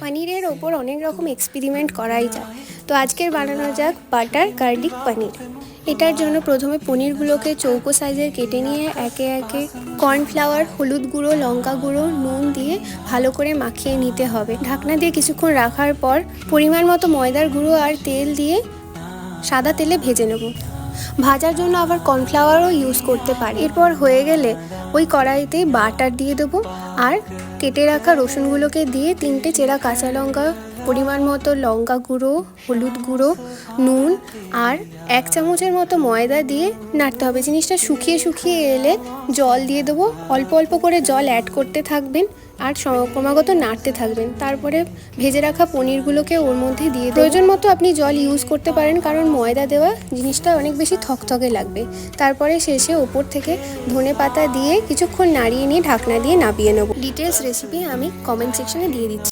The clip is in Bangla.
পনিরের ওপর অনেক রকম এক্সপেরিমেন্ট করাই যায়। তো আজকের বানানো যাক বাটার, গার্লিক পনির। এটার জন্য প্রথমে পনিরগুলোকে চৌকো সাইজের কেটে নিয়ে একে একে কর্নফ্লাওয়ার, হলুদ গুঁড়ো, লঙ্কা গুঁড়ো, নুন দিয়ে ভালো করে মাখিয়ে নিতে হবে। ঢাকনা দিয়ে কিছুক্ষণ রাখার পর পরিমাণ মতো ময়দার গুঁড়ো আর তেল দিয়ে সাদা তেলে ভেজে নেব। ভাজার জন্য আবার কর্নফ্লাওয়ারও ইউজ করতে পারি। এরপর হয়ে গেলে ওই কড়াইতে বাটার দিয়ে দেবো আর কেটে রাখা রসুনগুলোকে দিয়ে তিনটে চেরা কাঁচা লঙ্কা পরিমাণ মতো লঙ্কা গুঁড়ো, হলুদ গুঁড়ো, নুন আর এক চামচের মতো ময়দা দিয়ে নাড়তে হবে। জিনিসটা শুকিয়ে শুকিয়ে এলে জল দিয়ে দেবো। অল্প অল্প করে জল অ্যাড করতে থাকবেন আর ক্রমাগত নাড়তে থাকবেন। তারপরে ভেজে রাখা পনিরগুলোকে ওর মধ্যে দিয়ে। প্রয়োজন মতো আপনি জল ইউজ করতে পারেন, কারণ ময়দা দেওয়া জিনিসটা অনেক বেশি থকথকে লাগবে। তারপরে শেষে ওপর থেকে ধনে পাতা দিয়ে কিছুক্ষণ নাড়িয়ে নিয়ে ঢাকনা দিয়ে নাবিয়ে নেব। ডিটেলস রেসিপি আমি কমেন্ট সেকশনে দিয়ে দিচ্ছি।